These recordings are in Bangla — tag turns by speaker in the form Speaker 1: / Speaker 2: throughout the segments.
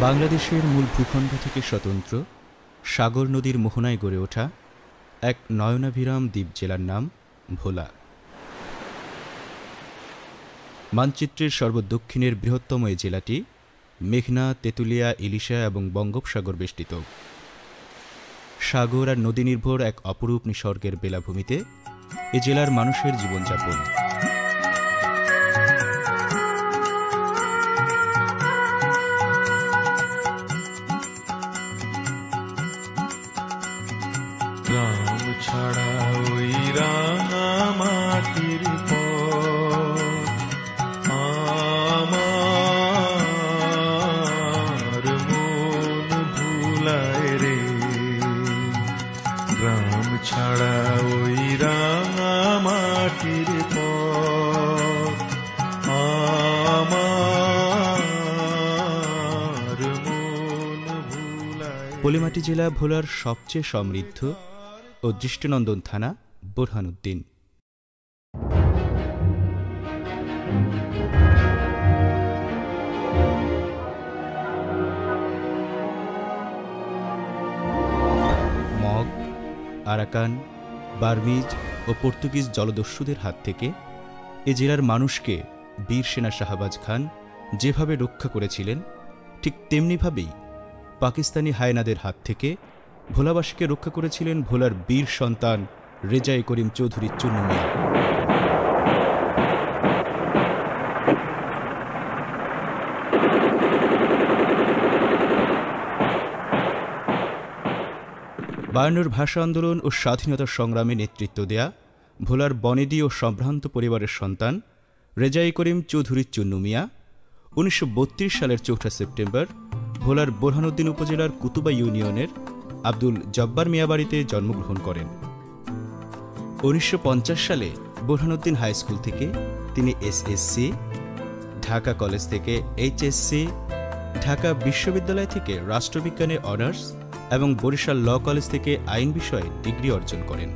Speaker 1: বাংলাদেশের মূল ভূখণ্ড থেকে স্বতন্ত্র সাগর নদীর মোহনায় গড়ে ওঠা এক নয়নাভিরাম দ্বীপ জেলার নাম ভোলা। মানচিত্রের সর্বদক্ষিণের বৃহত্তম এই জেলাটি মেঘনা, তেঁতুলিয়া, ইলিশা এবং বঙ্গোপসাগর বেষ্টিত। সাগর আর নদী নির্ভর এক অপরূপ নিসর্গের বেলাভূমিতে এ জেলার মানুষের জীবনযাপন। পলিমাটি জেলা ভোলার সবচেয়ে সমৃদ্ধ ও দৃষ্টিনন্দন থানা বোরহানুদ্দিন মগ, আরাকান, বার্মিজ ও পর্তুগিজ জলদস্যুদের হাত থেকে এ জেলার মানুষকে বীর সেনা শাহবাজ খান যেভাবে রক্ষা করেছিলেন, ঠিক তেমনিভাবেই পাকিস্তানি হায়নাদের হাত থেকে ভোলাবাসীকে রক্ষা করেছিলেন ভোলার বীর সন্তান রেজাই করিম চৌধুরী চুন্নু মিয়া বায়ান্নর ভাষা আন্দোলন ও স্বাধীনতা সংগ্রামে নেতৃত্ব দেয়া ভোলার বনেদি ও সম্ভ্রান্ত পরিবারের সন্তান রেজাই করিম চৌধুরী চুন্নু মিয়া উনিশশো বত্রিশ সালের চৌঠা সেপ্টেম্বর ভোলার বোরহানুদ্দিন উপজেলার কুতুবা ইউনিয়নের আব্দুল জব্বার মিয়াবাড়িতে জন্মগ্রহণ করেন। উনিশশো পঞ্চাশ সালে বোরহানুদ্দিন হাই স্কুল থেকে তিনি এসএসসি ঢাকা কলেজ থেকে এইচএসসি ঢাকা বিশ্ববিদ্যালয় থেকে রাষ্ট্রবিজ্ঞানে অনার্স এবং বরিশাল ল কলেজ থেকে আইন বিষয়ে ডিগ্রি অর্জন করেন।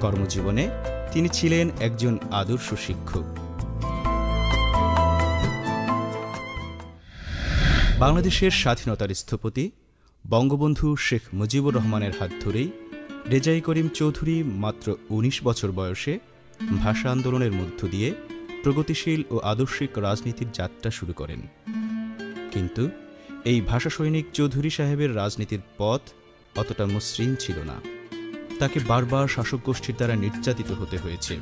Speaker 1: কর্মজীবনে তিনি ছিলেন একজন আদর্শ শিক্ষক। বাংলাদেশের স্বাধীনতার স্থপতি বঙ্গবন্ধু শেখ মুজিবুর রহমানের হাত ধরেই রেজাই করিম চৌধুরী মাত্র ১৯ বছর বয়সে ভাষা আন্দোলনের মধ্য দিয়ে প্রগতিশীল ও আদর্শিক রাজনীতির যাত্রা শুরু করেন। কিন্তু এই ভাষা সৈনিক চৌধুরী সাহেবের রাজনীতির পথ অতটা মসৃণ ছিল না। তাকে বারবার শাসক গোষ্ঠীর দ্বারা নির্যাতিত হতে হয়েছে।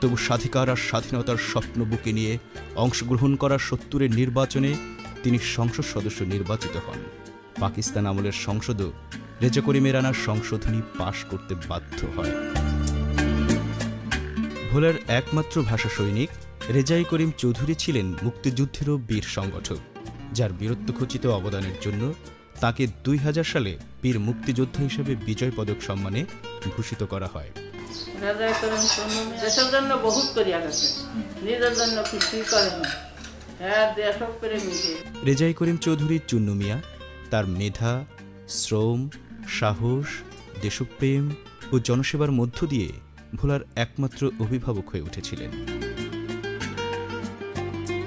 Speaker 1: তবু স্বাধিকার আর স্বাধীনতার স্বপ্ন বুকে নিয়ে অংশগ্রহণ করা সত্তরের নির্বাচনে তিনি সংসদ সদস্য নির্বাচিত হন। পাকিস্তান আমলের সংসদও রেজা করিমের আনা সংশোধনী পাশ করতে বাধ্য হয়। ভোলার একমাত্র ভাষা সৈনিক রেজাই করিম চৌধুরী ছিলেন মুক্তিযুদ্ধেরও বীর সংগঠক, যার বীরত্বখচিত অবদানের জন্য তাকে দুই হাজার সালে বীর মুক্তিযোদ্ধা হিসেবে বিজয় পদক সম্মানে ভূষিত করা হয়।
Speaker 2: দেশের জন্য বহুত করিয়া গেছে। নিজের জন্য কিছুই হ্যাঁ
Speaker 1: রেজাই করিম চৌধুরী চুন্নু মিয়া তার মেধা শ্রম সাহস দেশপ্রেম ও জনসেবার মধ্য দিয়ে ভোলার একমাত্র অভিভাবক হয়ে উঠেছিলেন।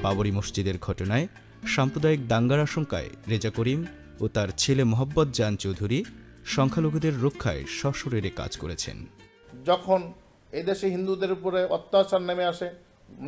Speaker 1: বাবরি মসজিদের ঘটনায় সাম্প্রদায়িক দাঙ্গার আশঙ্কায় রেজা করিম ও তার ছেলে মোহাম্মদ জান চৌধুরী সংখ্যালঘুদের রক্ষায় সশরীরে কাজ করেছেন।
Speaker 3: যখন এদেশে হিন্দুদের উপরে অত্যাচার নেমে আসে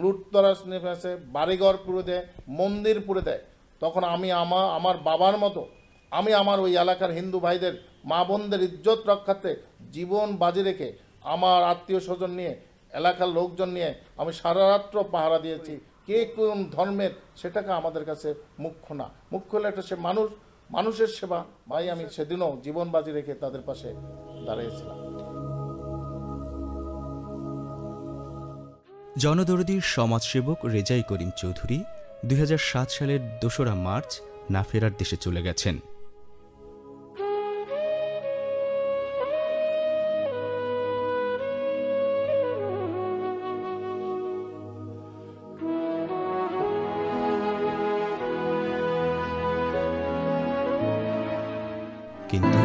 Speaker 3: লুটতরাজ নেমে আসে বাড়িঘর পুড়ে দেয়, মন্দির পুড়ে দেয়। তখন আমি আমা, আমার বাবার মতো, আমি আমার ওই এলাকার হিন্দু ভাইদের, মা বোনদের ইজ্জত রক্ষার্থে জীবন বাজি রেখে আমার আত্মীয় স্বজন নিয়ে, এলাকার লোকজন নিয়ে আমি সারা রাত্র পাহারা দিয়েছি। কে কোন ধর্মের, সেটাকে আমাদের কাছে মুখ্য না। মুখ্য হলো একটা সে মানুষ, মানুষের সেবা। ভাই, আমি সেদিনও জীবন বাজি রেখে তাদের পাশে দাঁড়িয়েছিলাম।
Speaker 1: জনদরদী সমাজসেবক রেজাই করিম চৌধুরী দুই হাজার সাত সালের দোসরা মার্চ না ফেরার দেশে চলে গেছেন। কিন্তু